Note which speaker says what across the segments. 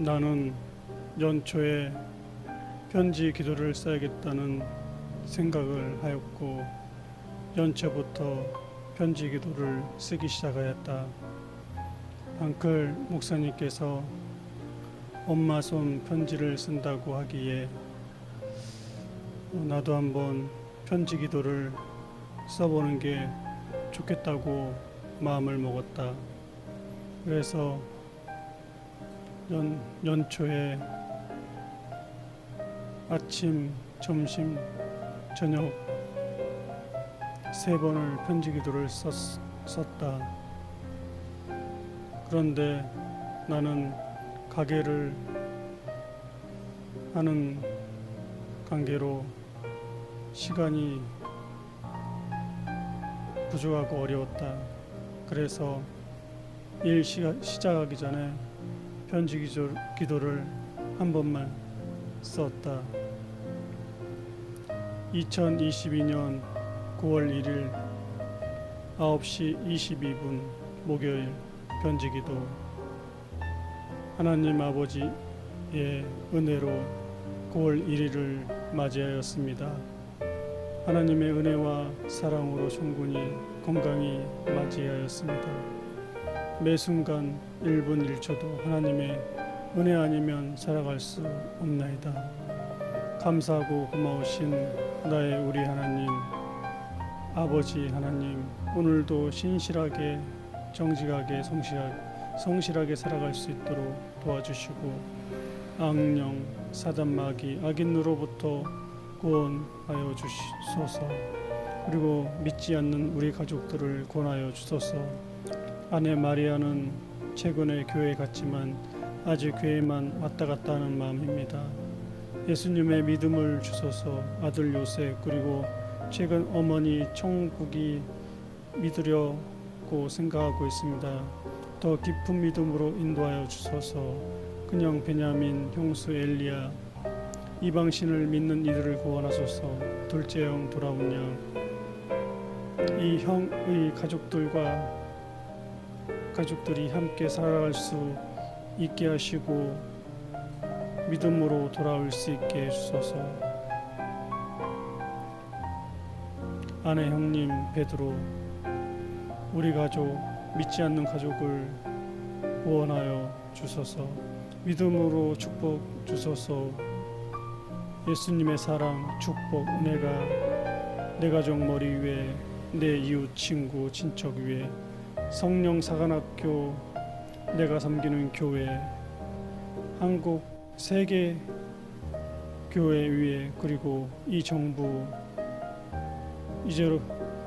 Speaker 1: 나는 연초에 편지 기도를 써야겠다는 생각을 하였고 연초부터 편지 기도를 쓰기 시작하였다. 방클 목사님께서 엄마 손 편지를 쓴다고 하기에 어, 나도 한번 편지 기도를 써보는 게 좋겠다고 마음을 먹었다. 그래서 연, 연초에 아침, 점심, 저녁 세 번을 편지 기도를 썼, 썼다. 그런데 나는 가게를 하는 관계로 시간이 부족하고 어려웠다. 그래서 일 시작하기 전에 편지 기도, 기도를 한 번만 썼다. 2022년 9월 1일 9시 22분 목요일 편지 기도 하나님 아버지의 은혜로 9월 1일을 맞이하였습니다. 하나님의 은혜와 사랑으로 충분히 건강히 맞이하였습니다. 매 순간 1분 1초도 하나님의 은혜 아니면 살아갈 수 없나이다. 감사하고 고마우신 나의 우리 하나님, 아버지 하나님, 오늘도 신실하게, 정직하게, 성실하게, 성실하게 살아갈 수 있도록 도와주시고, 악령, 사단마귀, 악인으로부터 구원하여 주시소서. 그리고 믿지 않는 우리 가족들을 권하여 주소서. 아내 마리아는 최근에 교회 갔지만 아직 교회만 왔다 갔다 하는 마음입니다. 예수님의 믿음을 주소서 아들 요셉 그리고 최근 어머니 천국이 믿으려고 생각하고 있습니다. 더 깊은 믿음으로 인도하여 주소서 그냥 베냐민 형수 엘리야 이방신을 믿는 이들을 구원하소서 둘째 형 돌아온 양이 형의 가족들과 가족들이 함께 살아갈 수 있게 하시고 믿음으로 돌아올 수 있게 해주소서. 아내 형님 베드로 우리 가족 믿지 않는 가족을 구원하여 주소서. 믿음으로 축복 주소서. 예수님의 사랑, 축복, 은혜가 내 가족 머리 위에 내 이웃 친구 친척 위에 성령 사관학교 내가 섬기는 교회 한국 세계 교회 위에 그리고 이 정부 이제로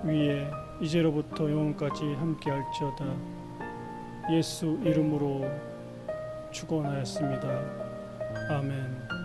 Speaker 1: 위에 이제로부터 영원까지 함께 할지어다 예수 이름으로 축원하였습니다 아멘.